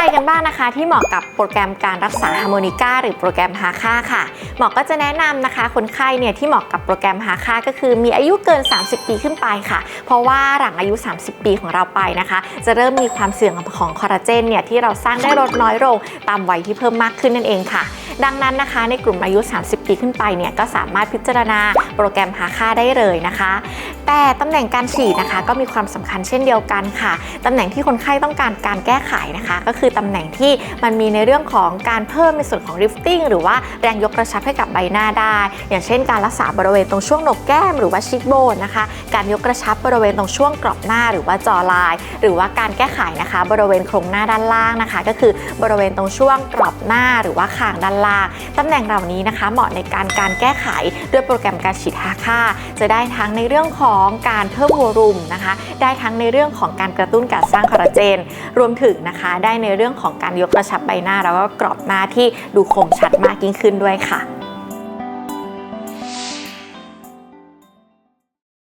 รกันบ้างนะคะ ที่เหมาะกับโปรแกรมการรักษาฮาร์โมนิก้าหรือโปรแกรมฮาค่าค่ะ หมอก็จะแนะนำนะคะ คนไข้เนี่ยที่เหมาะกับโปรแกรมฮาค่าก็คือมีอายุเกิน 30 ปีขึ้นไปค่ะ เพราะว่าหลังอายุ 30 ปีของเราไปนะคะ จะเริ่มมีความเสื่อมของคอลลาเจนเนี่ยที่เราสร้างได้ลดน้อยลงตามวัยที่เพิ่มมากขึ้นนั่นเองค่ะ ดังนั้นนะคะ ในกลุ่มอายุ 30 ปีขึ้นไปเนี่ยก็สามารถพิจารณาโปรแกรมฮาค่าได้เลยนะคะ แต่ตำแหน่งการฉีดนะคะ ก็มีความสำคัญเช่นเดียวกันค่ะตำแหน่งที่คนไข้ต้องการการแก้ไขนะคะ ก็คือตำแหน่งที่มันมีในเรื่องของการเพิ่มในส่วนของ lifting หรือว่าแรงยกกระชับให้กับใบหน้าได้ อย่างเช่น การรักษาบริเวณตรงช่วงหนกแก้มหรือว่าชิคโบนนะคะ การยกกระชับบริเวณตรงช่วงกรอบหน้าหรือว่าจอลาย หรือว่าการแก้ไขนะคะ บริเวณโครงหน้าด้านล่างนะคะ ก็คือบริเวณตรงช่วงกรอบหน้าหรือว่าคางด้านล่างตำแหน่งเหล่านี้นะคะ เหมาะในการการแก้ไขด้วยโปรแกรมการฉีดฮาค่า จะได้ทั้งในเรื่องของการเพิ่มวอลุ่มนะคะ ได้ทั้งในเรื่องของการกระตุ้นการสร้างคอลลาเจน รวมถึงนะคะ ได้ในเรื่องของการยกกระชับใบหน้าแล้วก็กรอบหน้าที่ดูคมชัดมากยิ่งขึ้นด้วยค่ะ